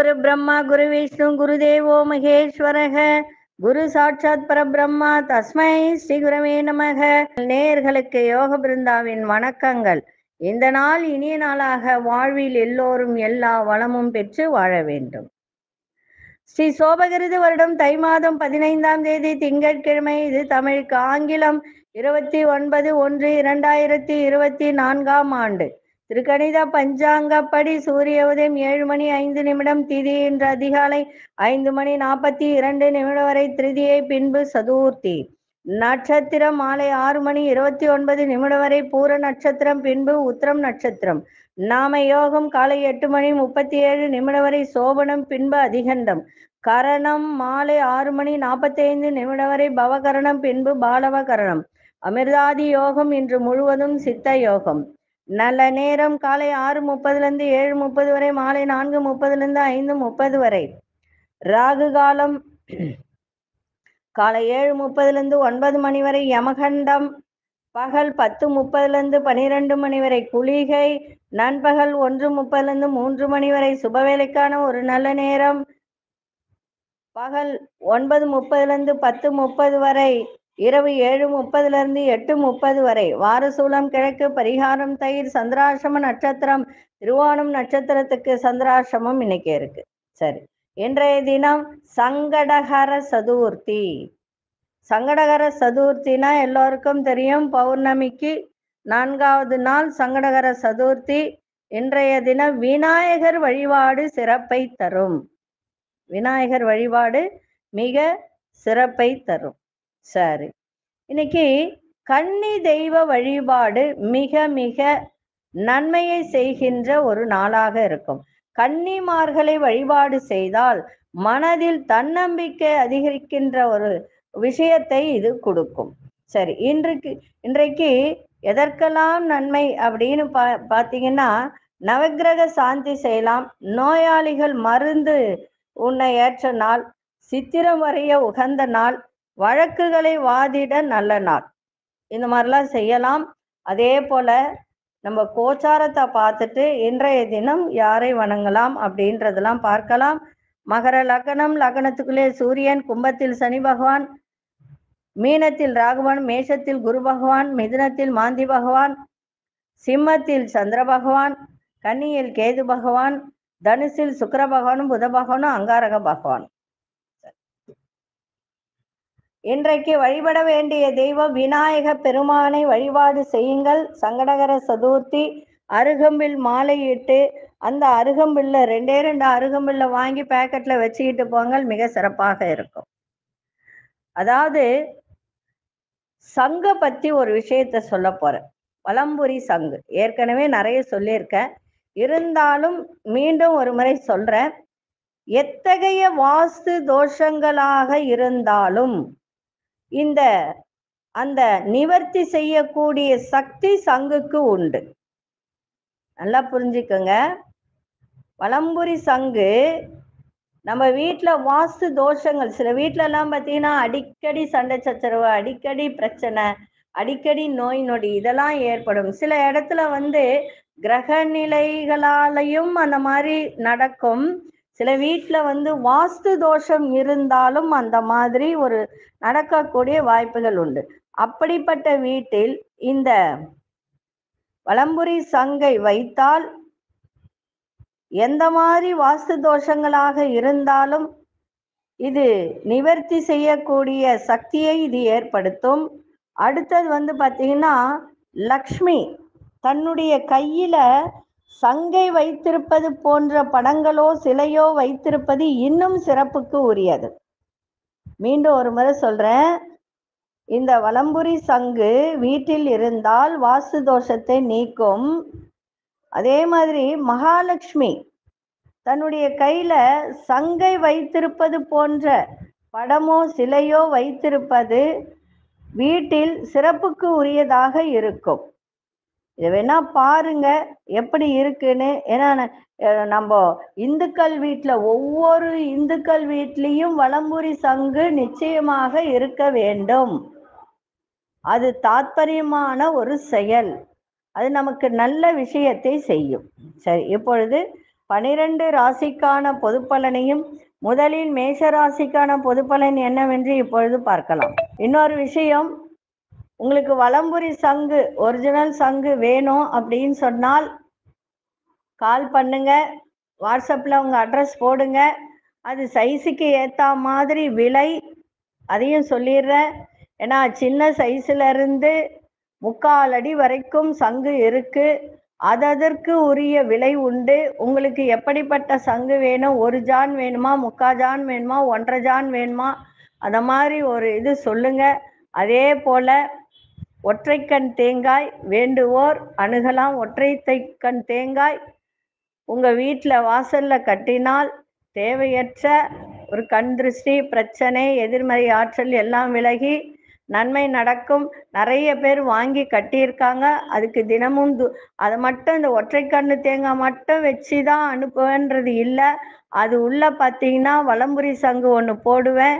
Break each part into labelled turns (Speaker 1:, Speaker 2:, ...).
Speaker 1: குரு பிரம்மா குரு விஷ்ணு குரு தேவோ மகேஸ்வரக. குரு சாட்சாத் பரபிரம்மா தஸ்மை ஸ்ரீ குரவே நமக. நேயர்களுக்கு யோக பிருந்தாவின் வணக்கங்கள். இந்த நாள் இனிய நாளாக வாழ்வில் எல்லோரும் எல்லா வளமும் பெற்று வாழ வேண்டும். ஸ்ரீ சோபகிருது வருடம் தை மாதம் பதினைந்தாம் தேதி திங்கட்கிழமை இது தமிழுக்கு ஆங்கிலம் இருபத்தி ஒன்பது ஒன்று இரண்டாயிரத்தி இருபத்தி நான்காம் ஆண்டு. திருக்கணித பஞ்சாங்கப்படி சூரிய உதயம் ஏழு மணி ஐந்து நிமிடம் திதி இன்று அதிகாலை ஐந்து மணி நாற்பத்தி இரண்டு நிமிடம் வரை திருதியை பின்பு சதுர்த்தி. நட்சத்திரம் மாலை ஆறு மணி இருபத்தி ஒன்பது நிமிடம் வரை பூர நட்சத்திரம் பின்பு உத்திரம் நட்சத்திரம். நாம யோகம் காலை எட்டு மணி முப்பத்தி ஏழு நிமிடம் வரை சோபனம் பின்பு அதிகண்டம். கரணம் மாலை ஆறு மணி நாற்பத்தி ஐந்து நிமிடம் வரை பவகரணம் பின்பு பாலவ கரணம் அமிர்தாதி யோகம் இன்று முழுவதும் சித்த யோகம். நல்ல நேரம் காலை ஆறு முப்பதுலேருந்து ஏழு முப்பது வரை மாலை நான்கு முப்பதுலேருந்து ஐந்து முப்பது வரை. ராகு காலம் காலை ஏழு முப்பதுலேருந்து ஒன்பது மணி வரை யமகண்டம். பகல் பத்து முப்பதுலேருந்து பனிரெண்டு மணி வரை குளிகை. நண்பகல் ஒன்று முப்பதுலேருந்து மூன்று மணி வரை சுபவேலைக்கான ஒரு நல்ல நேரம். பகல் ஒன்பது முப்பதுலேருந்து பத்து முப்பது வரை இரவு ஏழு முப்பதுலேருந்து எட்டு முப்பது வரை. வாரசூலம் கிழக்கு பரிகாரம் தயிர் சந்திராசிரம நட்சத்திரம் திருவோணம் நட்சத்திரத்துக்கு சந்திராசிரமம் இன்னைக்கு இருக்கு. சரி. இன்றைய தினம் சங்கடகர சதுர்த்தி. சங்கடகர சதுர்த்தினா எல்லோருக்கும் தெரியும். பௌர்ணமிக்கு நான்காவது நாள் சங்கடகர சதுர்த்தி. இன்றைய தினம் விநாயகர் வழிபாடு சிறப்பை தரும். விநாயகர் வழிபாடு மிக சிறப்பை தரும். சரி. இன்னைக்கு கன்னி தெய்வ வழிபாடு மிக மிக நன்மையை செய்கின்ற ஒரு நாளாக இருக்கும். கன்னிமார்களை வழிபாடு செய்தால் மனதில் தன்னம்பிக்கை அதிகரிக்கின்ற ஒரு விஷயத்தை இது கொடுக்கும். சரி இன்றைக்கு இன்றைக்கு எதற்கெல்லாம் நன்மை அப்படின்னு பா பார்த்தீங்கன்னா நவக்கிரக சாந்தி செய்யலாம். நோயாளிகள் மருந்து உன்னை ஏற்ற நாள் சித்திரம் வரைய உகந்த நாள் வழக்குகளை வாதிட நல்ல நாள். இந்த மாதிரிலாம் செய்யலாம். அதே போல நம்ம கோச்சாரத்தை பார்த்துட்டு இன்றைய தினம் யாரை வணங்கலாம் அப்படின்றதெல்லாம் பார்க்கலாம். மகர லக்னம் லக்னத்துக்குள்ளே சூரியன் கும்பத்தில் சனி பகவான் மீனத்தில் ராகவன் மேஷத்தில் குரு பகவான் மிதுனத்தில் மாந்தி பகவான் சிம்மத்தில் சந்திர பகவான் கன்னியில் கேது பகவான் தனுசில் சுக்கர பகவானும் புத பகவானும் அங்காரக பகவான். இன்றைக்கு வழிபட வேண்டிய தெய்வம் விநாயக பெருமானை வழிபாடு செய்யுங்கள். சங்கடகர சதுர்த்தி அருகம்பில் மாலையிட்டு அந்த அருகம்பில்ல ரெண்டே ரெண்டு அருகம்பில்ல வாங்கி பேக்கெட்ல வச்சுக்கிட்டு போங்கள். மிக சிறப்பாக இருக்கும். அதாவது சங்க பத்தி ஒரு விஷயத்த சொல்ல போறேன். வலம்புரி சங்கு. ஏற்கனவே நிறைய சொல்லியிருக்கேன். இருந்தாலும் மீண்டும் ஒரு முறை சொல்றேன். எத்தகைய வாஸ்து தோஷங்களாக இருந்தாலும் இந்த அந்த நிவர்த்தி செய்யக்கூடிய சக்தி சங்குக்கு உண்டு. நல்லா புரிஞ்சுக்கோங்க. வலம்புரி சங்கு நம்ம வீட்டில் வாஸ்து தோஷங்கள் சில வீட்டிலலாம் பார்த்தீங்கன்னா அடிக்கடி சண்டை சச்சரவு அடிக்கடி பிரச்சனை அடிக்கடி நோய் நொடி இதெல்லாம் ஏற்படும். சில இடத்துல வந்து கிரக நிலைகளாலையும் அந்த மாதிரி நடக்கும். சில வீட்டில் வந்து வாஸ்து தோஷம் இருந்தாலும் அந்த மாதிரி ஒரு நடக்கக்கூடிய வாய்ப்புகள் உண்டு. அப்படிப்பட்ட வீட்டில் இந்த வலம்புரி சங்கை வைத்தால் எந்த மாதிரி வாஸ்து தோஷங்களாக இருந்தாலும் இது நிவர்த்தி செய்யக்கூடிய சக்தியை இது ஏற்படுத்தும். அடுத்தது வந்து பார்த்தீங்கன்னா லக்ஷ்மி தன்னுடைய கையில சங்கை வைத்திருப்பது போன்ற படங்களோ சிலையோ வைத்திருப்பது இன்னும் சிறப்புக்கு உரியது. மீண்டும் ஒரு முறை சொல்றேன். இந்த வலம்புரி சங்கு வீட்டில் இருந்தால் வாஸ்து தோஷத்தை நீக்கும். அதே மாதிரி மகாலட்சுமி தன்னுடைய கையில சங்கை வைத்திருப்பது போன்ற படமோ சிலையோ வைத்திருப்பது வீட்டில் சிறப்புக்கு உரியதாக இருக்கும். இதை வேணா பாருங்க எப்படி இருக்குன்னு. ஏன்னா நம்ம இந்துக்கள் வீட்டில் ஒவ்வொரு இந்துக்கள் வீட்லேயும் வளம்புரி சங்கு நிச்சயமாக இருக்க வேண்டும். அது தாத்பரியமான ஒரு செயல். அது நமக்கு நல்ல விஷயத்தை செய்யும். சரி இப்பொழுது பனிரெண்டு ராசிக்கான பொதுப்பலனையும் முதலில் மேஷ ராசிக்கான பொதுப்பலன் என்னவென்று இப்பொழுது பார்க்கலாம். இன்னொரு விஷயம் உங்களுக்கு வலம்புரி சங்கு ஒரிஜினல் சங்கு வேணும் அப்படின்னு சொன்னால் கால் பண்ணுங்க. வாட்ஸ்அப்பில் உங்கள் அட்ரஸ் போடுங்க. அது சைஸுக்கு ஏற்ற மாதிரி விலை அதையும் சொல்லிடுறேன். ஏன்னா சின்ன சைஸ்ல இருந்து முக்கால் அடி வரைக்கும் சங்கு இருக்குது அததற்கு உரிய விலை உண்டு. உங்களுக்கு எப்படிப்பட்ட சங்கு வேணும்? ஒரு ஜான் வேணுமா? முக்கா ஜான் வேணுமா? ஒன்றரை ஜான் வேணுமா? அந்த மாதிரி ஒரு இது சொல்லுங்கள் அதே போல் ஒற்றைக்கண் தேங்காய் வேண்டுவோர் அணுகலாம். ஒற்றை கண் தேங்காய் உங்கள் வீட்டில் வாசலில் கட்டினால் தேவையற்ற ஒரு கண் திருஷ்டி பிரச்சனை எதிர்மறை ஆற்றல் எல்லாம் விலகி நன்மை நடக்கும். நிறைய பேர் வாங்கி கட்டியிருக்காங்க. அதுக்கு தினமும் து அதை மட்டும் இந்த ஒற்றை கண்ணு தேங்காய் மட்டும் வச்சு தான் அனுப்புவேன்றது இல்லை. அது உள்ளே பார்த்தீங்கன்னா வலம்புரி சங்கு ஒன்று போடுவேன்.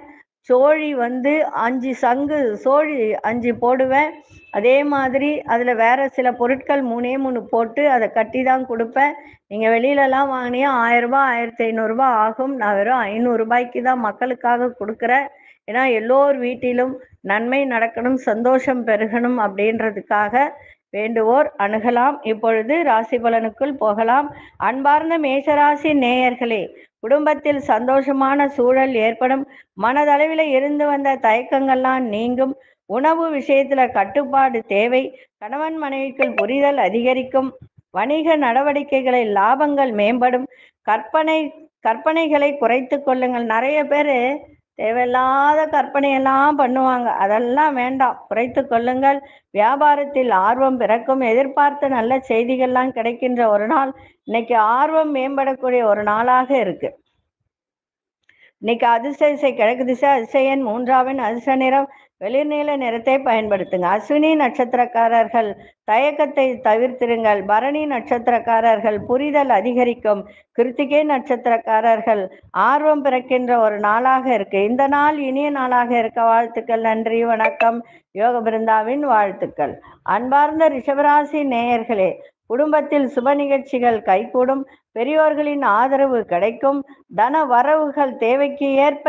Speaker 1: சோழி வந்து அஞ்சு சங்கு சோழி அஞ்சு போடுவேன். அதே மாதிரி அதில் வேற சில பொருட்கள் மூணே மூணு போட்டு அதை கட்டி தான் கொடுப்பேன். நீங்கள் வெளியிலலாம் வாங்கினியா ஆயிரரூபா ஆயிரத்தி ஐநூறுரூபா ஆகும். நான் வெறும் ஐநூறுரூபாய்க்கு தான் மக்களுக்காக கொடுக்குறேன். ஏன்னா எல்லோர் வீட்டிலும் நன்மை நடக்கணும் சந்தோஷம் பெருகணும் அப்படின்றதுக்காக வேண்டுவோர் அணுகலாம். இப்பொழுது ராசி பலனுக்குள் போகலாம். அன்பார்ந்த மேஷராசி நேயர்களே குடும்பத்தில் சந்தோஷமான சூழல் ஏற்படும். மனதளவில் இருந்து வந்த தயக்கங்கள்லாம் நீங்கும். உணவு விஷயத்துல கட்டுப்பாடு தேவை. கணவன் மனைவிக்குள் புரிதல் அதிகரிக்கும். வணிக நடவடிக்கைகளில் லாபங்கள் மேம்படும். கற்பனை கற்பனைகளை குறைத்து கொள்ளுங்கள். நிறைய பேர் தேவையில்லாத கற்பனையெல்லாம் பண்ணுவாங்க. அதெல்லாம் வேண்டாம். குறைத்து கொள்ளுங்கள். வியாபாரத்தில் ஆர்வம் பிறக்கும். எதிர்பார்த்த நல்ல செய்திகள்லாம் கிடைக்கின்ற ஒரு நாள். இன்னைக்கு ஆர்வம் மேம்படக்கூடிய ஒரு நாளாக இருக்கு. இன்னைக்கு அதிர்ஷ்ட திசை கிழக்கு திசை அதிசயன் மூன்றாவின் அதிர்ஷ்ட நிறம். வெளிர்நீல நிறத்தை பயன்படுத்துங்க. அஸ்வினி நட்சத்திரக்காரர்கள் தயக்கத்தை தவிர்த்திருங்கள். பரணி நட்சத்திரக்காரர்கள் புரிதல் அதிகரிக்கும். கிருத்திகை நட்சத்திரக்காரர்கள் ஆர்வம் பிறக்கின்ற ஒரு நாளாக இருக்கு. இந்த நாள் இனிய நாளாக இருக்க வாழ்த்துக்கள் நன்றி வணக்கம். யோக பிருந்தாவின் வாழ்த்துக்கள். அன்பார்ந்த ரிஷபராசி நேயர்களே குடும்பத்தில் சுப நிகழ்ச்சிகள் கைகூடும். பெரியோர்களின் ஆதரவு கிடைக்கும். தன வரவுகள் தேவைக்கு ஏற்ப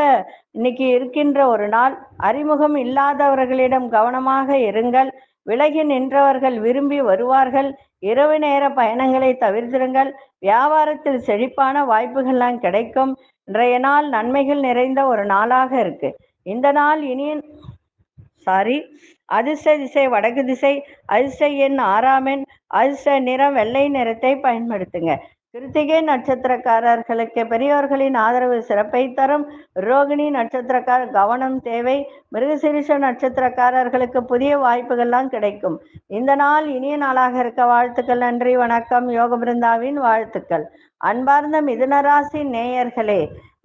Speaker 1: இன்னைக்கு இருக்கின்ற ஒரு நாள். அறிமுகம் இல்லாதவர்களிடம் கவனமாக இருங்கள். விலகி நின்றவர்கள் விரும்பி வருவார்கள். இரவு நேர பயணங்களை தவிர்த்திருங்கள். வியாபாரத்தில் செழிப்பான வாய்ப்புகள்லாம் கிடைக்கும். இன்றைய நாள் நன்மைகள் நிறைந்த ஒரு நாளாக இருக்கு. இந்த நாள் இனியும் சாரி அதிர்ஷ்ட திசை வடக்கு திசை. அதிர்ஷ்ட எண் ஆறாம் எண். அதிர்ஷ்ட நிறம் வெள்ளை நிறத்தை பயன்படுத்துங்க. கிருத்திகை நட்சத்திரக்காரர்களுக்கு பெரியோர்களின் ஆதரவு சிறப்பை தரும். ரோகிணி நட்சத்திரக்கார் கவனம் தேவை. மிருகசிரிஷ நட்சத்திரக்காரர்களுக்கு புதிய வாய்ப்புகள்லாம் கிடைக்கும். இந்த நாள் இனிய நாளாக இருக்க வாழ்த்துக்கள் நன்றி வணக்கம். யோக பிருந்தாவின் வாழ்த்துக்கள். அன்பார்ந்த மிதுனராசி நேயர்களே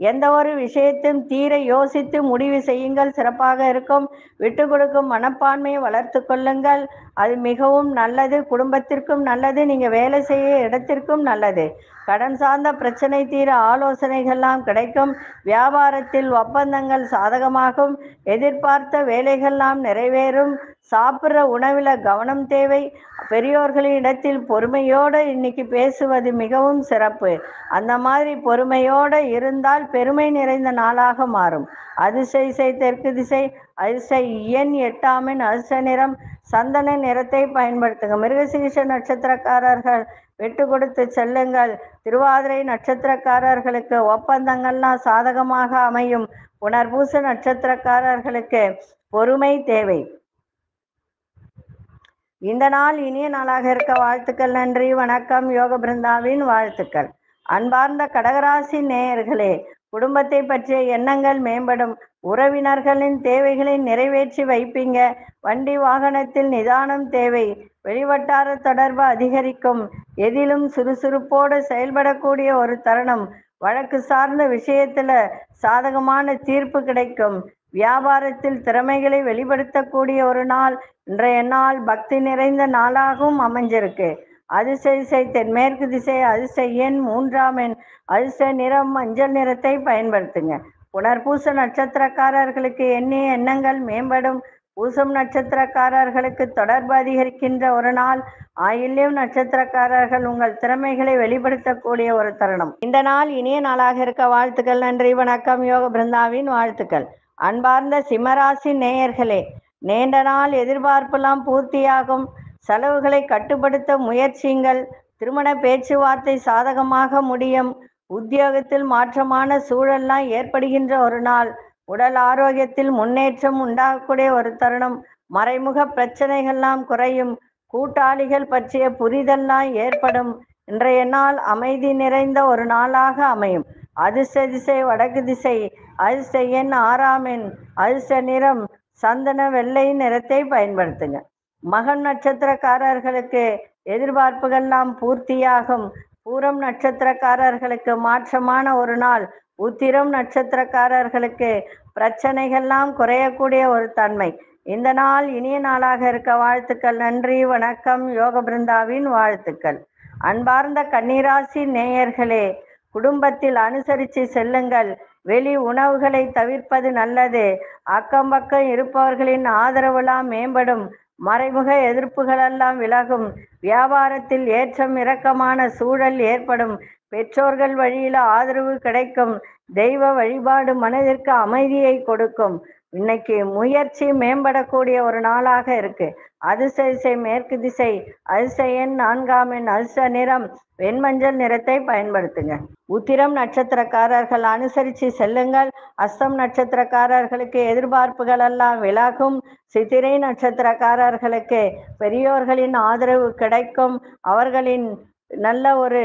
Speaker 1: எந்த ஒரு விஷயத்தையும் தீர யோசித்து முடிவு செய்யுங்கள். சிறப்பாக இருக்கும். விட்டு கொடுக்கும் மனப்பான்மையை வளர்த்து கொள்ளுங்கள். அது மிகவும் நல்லது குடும்பத்திற்கும் நல்லது நீங்க வேலை செய்ய இடத்திற்கும் நல்லது. கடன் சார்ந்த பிரச்சனை தீர ஆலோசனைகள்லாம் கிடைக்கும். வியாபாரத்தில் ஒப்பந்தங்கள் சாதகமாகும். எதிர்பார்த்த வேலைகள்லாம் நிறைவேறும். சாப்பிட்ற உணவில் கவனம் தேவை. பெரியோர்களின் இடத்தில் பொறுமையோடு இன்னைக்கு பேசுவது மிகவும் சிறப்பு. அந்த மாதிரி பொறுமையோடு இருந்தால் பெருமை நிறைந்த நாளாக மாறும். அதிர்ஷ்ட திசை தெற்கு திசை அதிர்ஷ்ட எண் எட்டாமின் அதிர்ஷ்ட நிறம். சந்தன நிறத்தை பயன்படுத்துங்க. மிருகசீஷ நட்சத்திரக்காரர்கள் விட்டு கொடுத்து செல்லுங்கள். திருவாதிரை நட்சத்திரக்காரர்களுக்கு ஒப்பந்தங்கள்லாம் சாதகமாக அமையும். புனர்பூச நட்சத்திரக்காரர்களுக்கு பொறுமை தேவை. இந்த நாள் இனிய நாளாக இருக்க வாழ்த்துக்கள் நன்றி வணக்கம். யோக பிருந்தாவின் வாழ்த்துக்கள். அன்பார்ந்த கடகராசி நேயர்களே குடும்பத்தை பற்றிய எண்ணங்கள் மேம்படும். உறவினர்களின் தேவைகளை நிறைவேற்றி வைப்பீங்க. வண்டி வாகனத்தில் நிதானம் தேவை. வெளிவட்டார தொடர்பு அதிகரிக்கும். எதிலும் சுறுசுறுப்போடு செயல்படக்கூடிய ஒரு தருணம். வழக்கு சார்ந்த விஷயத்துல சாதகமான தீர்ப்பு கிடைக்கும். வியாபாரத்தில் திறமைகளை வெளிப்படுத்தக்கூடிய ஒரு நாள் இன்றைய நாள் பக்தி நிறைந்த நாளாகவும் அமைஞ்சிருக்கு. அதிசயிசை திசை தென்மேற்கு திசை அதிசய எண் மூன்றாம் எண் அதிசய நிறம் மஞ்சள் நிறத்தை பயன்படுத்துங்க. புனர்பூச நட்சத்திரக்காரர்களுக்கு எண்ணிய எண்ணங்கள் மேம்படும். பூசம் நட்சத்திரக்காரர்களுக்கு தொடர்பு அதிகரிக்கின்ற ஒரு நாள். ஆயில்யம் நட்சத்திரக்காரர்கள் உங்கள் திறமைகளை வெளிப்படுத்தக்கூடிய ஒரு தருணம். இந்த நாள் இனிய நாளாக இருக்க வாழ்த்துக்கள் நன்றி வணக்கம். யோக பிருந்தாவின் வாழ்த்துக்கள். அன்பார்ந்த சிம்மராசி நேயர்களே நீண்ட நாள் எதிர்பார்ப்பெல்லாம் பூர்த்தியாகும். செலவுகளை கட்டுப்படுத்த முயற்சியுங்கள். திருமண பேச்சுவார்த்தை சாதகமாக முடியும். உத்தியோகத்தில் மாற்றமான சூழல்லாம் ஏற்படுகின்ற ஒரு நாள். உடல் ஆரோக்கியத்தில் முன்னேற்றம் உண்டாகக்கூடிய ஒரு தருணம். மறைமுக பிரச்சனைகள்லாம் குறையும். கூட்டாளிகள் பற்றிய புரிதல்லாம் ஏற்படும். இன்றைய நாள் அமைதி நிறைந்த ஒரு நாளாக அமையும். அதிர்ஷ்ட திசை வடக்கு திசை அதிர்ஷ்ட எண் ஆறாம் எண் அதிர்ஷ்ட நிறம் சந்தன வெள்ளை நிறத்தை பயன்படுத்துங்க. மகன் நட்சத்திரக்காரர்களுக்கு எதிர்பார்ப்புகள்லாம் பூர்த்தியாகும். பூரம் நட்சத்திரக்காரர்களுக்கு மாற்றமான ஒரு நாள். உத்திரம் நட்சத்திரக்காரர்களுக்கு பிரச்சனைகள்லாம் குறையக்கூடிய ஒரு தன்மை. இந்த நாள் இனிய நாளாக இருக்க வாழ்த்துக்கள். நன்றி வணக்கம். யோக பிருந்தாவின் வாழ்த்துக்கள். அன்பார்ந்த கன்னிராசி நேயர்களே குடும்பத்தில் அனுசரித்து செல்லுங்கள். வெளி உணவுகளை தவிர்ப்பது நல்லது. அக்கம் பக்கம் இருப்பவர்களின் ஆதரவுலாம் மேம்படும். மறைமுக எதிர்ப்புகளெல்லாம் விலகும். வியாபாரத்தில் ஏற்றம் இறக்கமான சூழல் ஏற்படும். பெற்றோர்கள் வழியில ஆதரவு கிடைக்கும். தெய்வ வழிபாடு மனதிற்கு அமைதியை கொடுக்கும். இன்னைக்கு முயற்சி மேம்படக்கூடிய ஒரு நாளாக இருக்கு. அதிர்ஷ்ட மேற்கு திசை. அதிசயன் எண் நான்காம் எண் அதிர்ஷ்ட நிறம். வெண்மஞ்சள் நிறத்தை பயன்படுத்துங்க. உத்திரம் நட்சத்திரக்காரர்கள் அனுசரித்து செல்லுங்கள். அஸ்தம் நட்சத்திரக்காரர்களுக்கு எதிர்பார்ப்புகள் எல்லாம் விலகும். சித்திரை நட்சத்திரக்காரர்களுக்கு பெரியோர்களின் ஆதரவு கிடைக்கும். அவர்களின் நல்ல ஒரு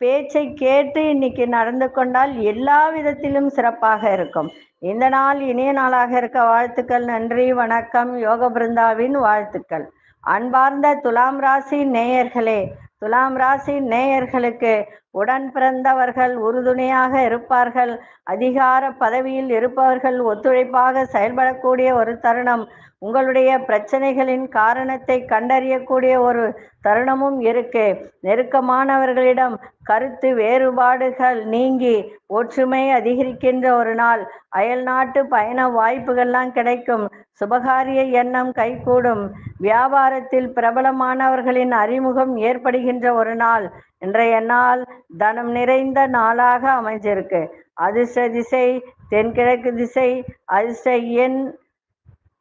Speaker 1: பேச்சை கேட்டு இன்னைக்கு நடந்து கொண்டால் எல்லா விதத்திலும் சிறப்பாக இருக்கும். இந்த நாள் இனிய நாளாக இருக்க வாழ்த்துக்கள் நன்றி வணக்கம் யோக பிருந்தாவின் வாழ்த்துக்கள். அன்பார்ந்த துலாம் ராசி நேயர்களே துலாம் ராசி நேயர்களுக்கு உடன் பிறந்தவர்கள் உறுதுணையாக இருப்பார்கள். அதிகார பதவியில் இருப்பவர்கள் ஒத்துழைப்பாக செயல்படக்கூடிய ஒரு தருணம். உங்களுடைய பிரச்சனைகளின் காரணத்தை கண்டறியக்கூடிய ஒரு தருணமும் இருக்கு. நெருக்கமானவர்களிடம் கருத்து வேறுபாடுகள் நீங்கி ஒற்றுமை அதிகரிக்கின்ற ஒரு நாள். அயல் நாட்டு பயண வாய்ப்புகள்லாம் கிடைக்கும். சுபகாரிய எண்ணம் கைகூடும். வியாபாரத்தில் பிரபலமானவர்களின் அறிமுகம் ஏற்படுகின்ற ஒரு நாள். இன்றைய நாள் தனம் நிறைந்த நாளாக அமைஞ்சிருக்கு. அதிர்ஷ்ட திசை தென்கிழக்கு திசை அதிர்ஷ்ட எண்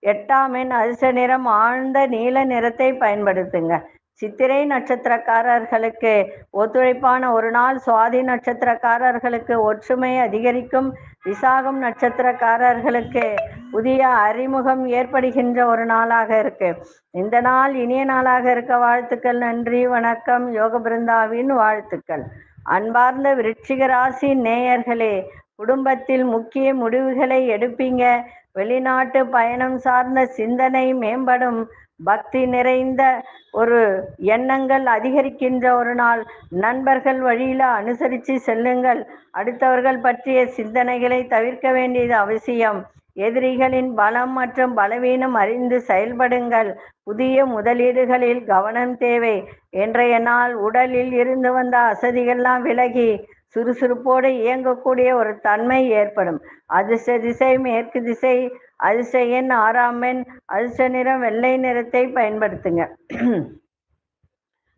Speaker 1: எட்டாம் எண் அதிர்ஷ்ட நிறம் ஆழ்ந்த நீல நிறத்தை பயன்படுத்துங்க. சித்திரை நட்சத்திரக்காரர்களுக்கு ஒத்துழைப்பான ஒரு நாள் சுவாதி நட்சத்திரக்காரர்களுக்கு ஒற்றுமை அதிகரிக்கும் விசாகம் நட்சத்திரக்காரர்களுக்கு புதிய அறிமுகம் ஏற்படுகின்ற ஒரு நாளாக இருக்கு. இந்த நாள் இனிய நாளாக இருக்க வாழ்த்துக்கள் நன்றி வணக்கம் யோக பிருந்தாவின் வாழ்த்துக்கள். அன்பார்ந்த விருட்சிக ராசி நேயர்களே குடும்பத்தில் முக்கிய முடிவுகளை எடுப்பீங்க. வெளிநாட்டு பயணம் சார்ந்த சிந்தனை மேம்படும். பக்தி நிறைந்த ஒரு எண்ணங்கள் அதிகரிக்கின்ற ஒரு நாள். நண்பர்கள் வழியில அனுசரித்து செல்லுங்கள். அடுத்தவர்கள் பற்றிய சிந்தனைகளை தவிர்க்க வேண்டியது அவசியம். எதிரிகளின் பலம் மற்றும் பலவீனம் அறிந்து செயல்படுங்கள். புதிய முதலீடுகளில் கவனம் தேவை. இன்றைய நாள் உடலில் இருந்து வந்த அசதிகள்லாம் விலகி சுறுசுறுப்போடு இயங்கக்கூடிய ஒரு தன்மை ஏற்படும். அதிர்ஷ்ட திசை மேற்கு திசை அதிர்ஷ்ட எண் ஆறாம் நிறம் வெள்ளை நிறத்தை பயன்படுத்துங்க.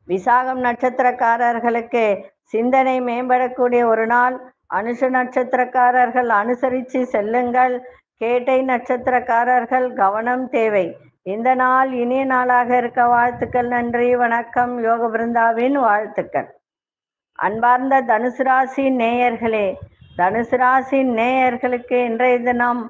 Speaker 1: விசாகம் நட்சத்திரக்காரர்களுக்கு சிந்தனை மேம்படக்கூடிய ஒரு நாள். அனுஷ நட்சத்திரக்காரர்கள் அனுசரித்து செல்லுங்கள். கேட்டை நட்சத்திரக்காரர்கள் கவனம் தேவை. இந்த நாள் இனிய நாளாக இருக்க வாழ்த்துக்கள் நன்றி வணக்கம். யோக பிருந்தாவின் வாழ்த்துக்கள். அன்பார்ந்த தனுசு ராசி நேயர்களே தனுசு ராசி நேயர்களுக்கு இன்றைய தினம்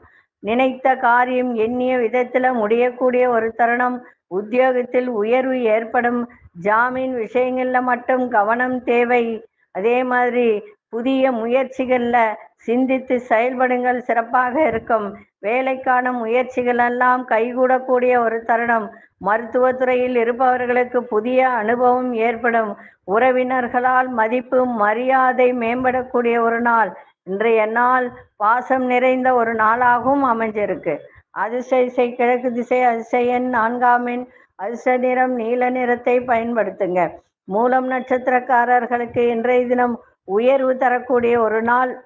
Speaker 1: நினைத்த காரியம் எண்ணிய விதத்தில் முடியக்கூடிய ஒரு தருணம். உத்தியோகத்தில் உயர்வு ஏற்படும். ஜாமீன் விஷயங்களில் மட்டும் கவனம் தேவை. அதே மாதிரி புதிய முயற்சிகளில் சிந்தித்து செயல்படுங்கள். சிறப்பாக இருக்கும். வேலைக்கான முயற்சிகள் எல்லாம் கைகூடக்கூடிய ஒரு தருணம். மருத்துவத்துறையில் இருப்பவர்களுக்கு புதிய அனுபவம் ஏற்படும். உறவினர்களால் மதிப்பு மரியாதை மேம்படக்கூடிய ஒரு நாள். இன்றைய நாள் பாசம் நிறைந்த ஒரு நாளாகவும் அமைஞ்சிருக்கு. அதிர்ஷ்ட இசை கிழக்கு திசை அதிசயன் நான்காமின் நான்காம் எண் நிறம் நீல நிறத்தை பயன்படுத்துங்க. மூலம் நட்சத்திரக்காரர்களுக்கு இன்றைய தினம் உயர்வு தரக்கூடிய ஒரு நாள்.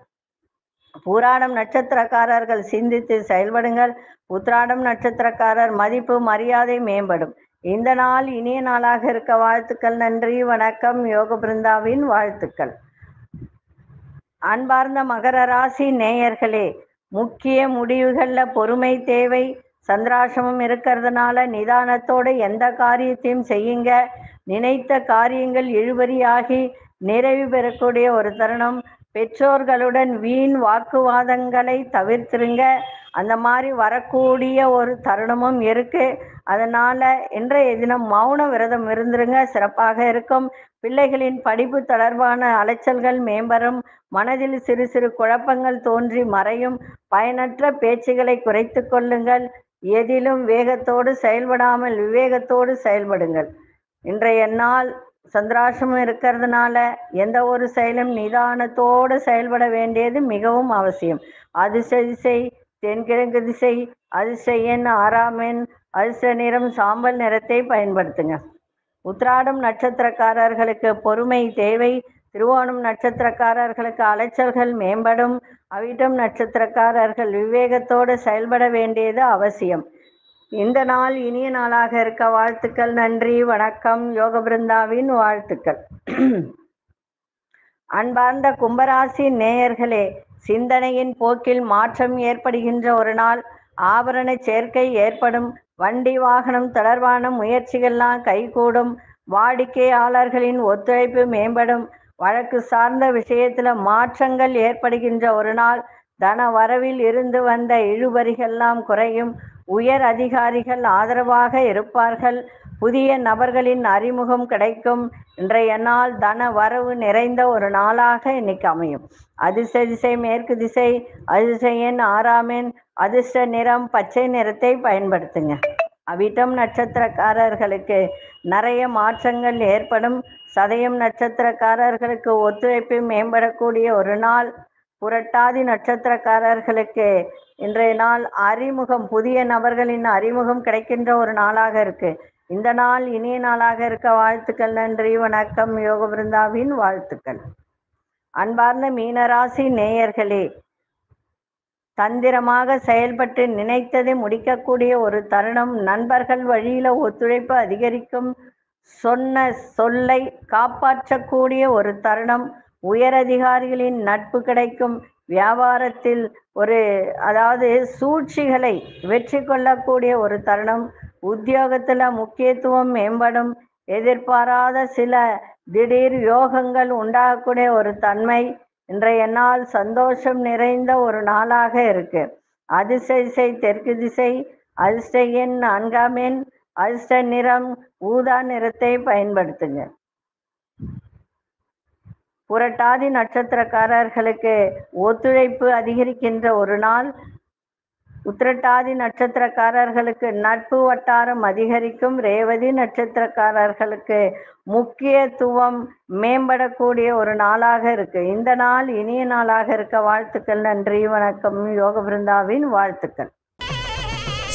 Speaker 1: பூராடம் நட்சத்திரக்காரர்கள் சிந்தித்து செயல்படுங்கள். உத்ராடம் நட்சத்திரக்காரர் மதிப்பு மரியாதை மேம்படும். இந்த நாள் இனிய நாளாக இருக்க வாழ்த்துக்கள். நன்றி வணக்கம். யோக பிருந்தாவின் வாழ்த்துக்கள். அன்பார்ந்த மகர ராசி நேயர்களே முக்கிய முடிவுகளில் பொறுமை தேவை சந்திராசிரமம் இருக்கிறதுனால நிதானத்தோடு எந்த காரியத்தையும் செய்யுங்க. நினைத்த காரியங்கள் இழுபறியாகி நிறைவு பெறக்கூடிய ஒரு தருணம். பெற்றோர்களுடன் வீண் வாக்குவாதங்களை தவிர்த்துருங்க. அந்த மாதிரி வரக்கூடிய ஒரு தருணமும் இருக்கு. அதனால இன்றைய தினம் மௌன விரதம் இருந்துருங்க. சிறப்பாக இருக்கும். பிள்ளைகளின் படிப்பு தொடர்பான அலைச்சல்கள் மேம்பரும் மனதில் சிறு சிறு குழப்பங்கள் தோன்றி மறையும். பயனற்ற பேச்சுகளை குறைத்து கொள்ளுங்கள். எதிலும் வேகத்தோடு செயல்படாமல் விவேகத்தோடு செயல்படுங்கள். இன்றைய நாள் சந்திராசிரமம் இருக்கிறதுனால எந்த ஒரு செயலும் நிதானத்தோடு செயல்பட வேண்டியது மிகவும் அவசியம். அதிர்ஷ்ட திசை தென்கிழக்கு திசை அதிர்ஷ்ட எண் ஆறாம் எண் அதிர்ஷ்ட நிறம் சாம்பல் நிறத்தை பயன்படுத்துங்க. உத்ராடம் நட்சத்திரக்காரர்களுக்கு பொறுமை தேவை. திருவோணம் நட்சத்திரக்காரர்களுக்கு அலைச்சல்கள் மேம்படும். அவிட்டம் நட்சத்திரக்காரர்கள் விவேகத்தோடு செயல்பட வேண்டியது அவசியம். இந்த நாள் இனிய நாளாக இருக்க வாழ்த்துக்கள் நன்றி வணக்கம் யோக பிருந்தாவின் வாழ்த்துக்கள். அன்பார்ந்த கும்பராசி நேயர்களே சிந்தனையின் போக்கில் மாற்றம் ஏற்படுகின்ற ஒரு நாள். ஆபரண சேர்க்கை ஏற்படும் வண்டி வாகனம் தொடர்பான முயற்சிகள்லாம் கைகூடும் வாடிக்கையாளர்களின் ஒத்துழைப்பு மேம்படும். வழக்கு சார்ந்த விஷயத்துல மாற்றங்கள் ஏற்படுகின்ற ஒரு நாள். தன வரவில் இருந்து வந்த இழுபறிகள்லாம் குறையும் உயர் அதிகாரிகள் ஆதரவாக இருப்பார்கள். புதிய நபர்களின் அறிமுகம் கிடைக்கும். இன்றைய நாள் தன வரவு நிறைந்த ஒரு நாளாக இன்னைக்கு அமையும். அதிர்ஷ்ட திசை மேற்கு திசை அதிர்ஷ்ட எண் அதிர்ஷ்ட நிறம் பச்சை நிறத்தை பயன்படுத்துங்க. அவிட்டம் நட்சத்திரக்காரர்களுக்கு நிறைய மாற்றங்கள் ஏற்படும். சதயம் நட்சத்திரக்காரர்களுக்கு ஒத்துழைப்பு மேம்படக்கூடிய ஒரு நாள். புரட்டாதி நட்சத்திரக்காரர்களுக்கு இன்றைய நாள் அறிமுகம் புதிய நபர்களின் அறிமுகம் கிடைக்கின்ற ஒரு நாளாக இருக்கு. இந்த நாள் இனிய நாளாக இருக்க வாழ்த்துக்கள் நன்றி வணக்கம் யோக பிருந்தாவின் வாழ்த்துக்கள். அன்பார்ந்த மீனராசி நேயர்களே தந்திரமாக செயல்பட்டு நினைத்ததை முடிக்கக்கூடிய ஒரு தருணம் நண்பர்கள் வழியில ஒத்துழைப்பு அதிகரிக்கும் சொன்ன சொல்லை காப்பாற்றக்கூடிய ஒரு தருணம். உயரதிகாரிகளின் நட்பு கிடைக்கும். வியாபாரத்தில் ஒரு அதாவது சூழ்ச்சிகளை வெற்றி கொள்ளக்கூடிய ஒரு தருணம். உத்தியோகத்தில் முக்கியத்துவம் மேம்படும். எதிர்பாராத சில திடீர் யோகங்கள் உண்டாகக்கூடிய ஒரு தன்மை இன்றைய நாள் சந்தோஷம் நிறைந்த ஒரு நாளாக இருக்கு. அதிர்ஷ்ட தெற்கு திசை அதிர்ஷ்ட எண் நான்காம் எண் அதிர்ஷ்ட நிறம் ஊதா நிறத்தை பயன்படுத்துங்க. புரட்டாதி நட்சத்திரக்காரர்களுக்கு ஒத்துழைப்பு அதிகரிக்கின்ற ஒரு நாள். உத்திரட்டாதி நட்சத்திரக்காரர்களுக்கு நட்பு வட்டாரம் அதிகரிக்கும். ரேவதி நட்சத்திரக்காரர்களுக்கு முக்கியத்துவம் மேம்படக்கூடிய ஒரு நாளாக இருக்கு. இந்த நாள் இனிய நாளாக இருக்க வாழ்த்துக்கள். நன்றி வணக்கம். யோக பிருந்தாவின் வாழ்த்துக்கள்.